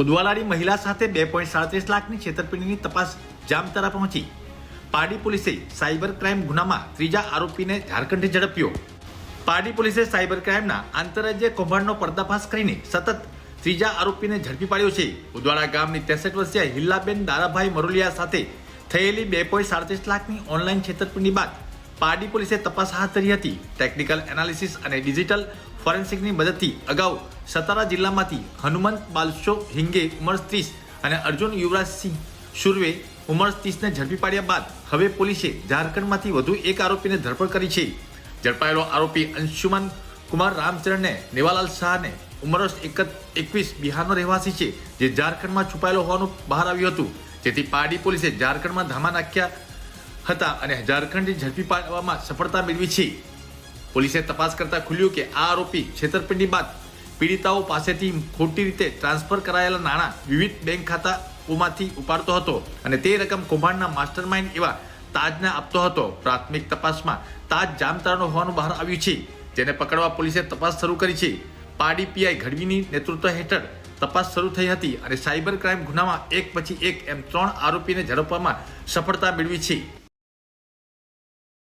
ઉદવાલાની મહિલા સાથે બે પોઈન્ટ સાડત્રીસ લાખની છેતરપિંડીની તપાસ જામતારા પહોંચી. પારડી પોલીસે સાયબર ક્રાઇમ ગુનામાં ત્રીજા આરોપીને ઝારખંડથી ઝડપ્યો. પારડી પોલીસે સાયબર ક્રાઇમના આંતરરાજ્ય કૌભાંડનો પર્દાફાશ કરીને સતત ત્રીજા આરોપીને ઝડપી પાડ્યો છે. ઉદવાડા ગામની ત્રેસઠ વર્ષીય હિલ્લાબેન દારાભાઈ મરોલિયા સાથે થયેલી બે પોઈન્ટ સાડત્રીસ લાખની ઓનલાઈન છેતરપિંડી બાદ પારડી પોલીસે તપાસ હાથ ધરી હતી. ટેકનિકલ એનાલિસિસ અને ડિજિટલ ફોરેન્સિકની મદદથી અગાઉ સતારા જિલ્લામાંથી હનુમંત બાલશો હિંગે ઉંમર ત્રીસ અને અર્જુન યુવરાજસિંહ શુર્વે ઉંમર ત્રીસને ઝડપી પાડ્યા બાદ હવે પોલીસે ઝારખંડમાંથી વધુ એક આરોપીને ધરપકડ કરી છે. ઝડપાયેલો આરોપી અંશુમાન કુમાર રામચરણને નેવાલાલ શાહને ઉંમર એકવીસ બિહારનો રહેવાસી છે, જે ઝારખંડમાં છુપાયેલો હોવાનું બહાર આવ્યું હતું. જેથી પારડી પોલીસે ઝારખંડમાં ધામા નાખ્યા હતા અને ઝારખંડથી ઝડપી પાડવામાં સફળતા મેળવી છે. પોલીસે તપાસ કરતા ખુલ્યું કે આ આરોપી છેતરપિંડી બાદ પીડિતાઓ પાસેથી ખોટી રીતે ટ્રાન્સફર કરાયેલા નાણાં વિવિધ બેંક ખાતાઓમાંથી ઉપાડતો હતો અને તે રકમ કૌભાંડના માસ્ટરમાઇન્ડ એવા તાજને આપતો હતો. પ્રાથમિક તપાસમાં તાજ જામતારાનો હોવાનું બહાર આવ્યું છે, જેને પકડવા પોલીસે તપાસ શરૂ કરી છે. પાડી પીઆઈ ગઢવીની નેતૃત્વ હેઠળ તપાસ શરૂ થઈ હતી અને સાયબર ક્રાઇમ ગુનામાં એક પછી એક એમ ત્રણ આરોપીને ઝડપવામાં સફળતા મેળવી છે.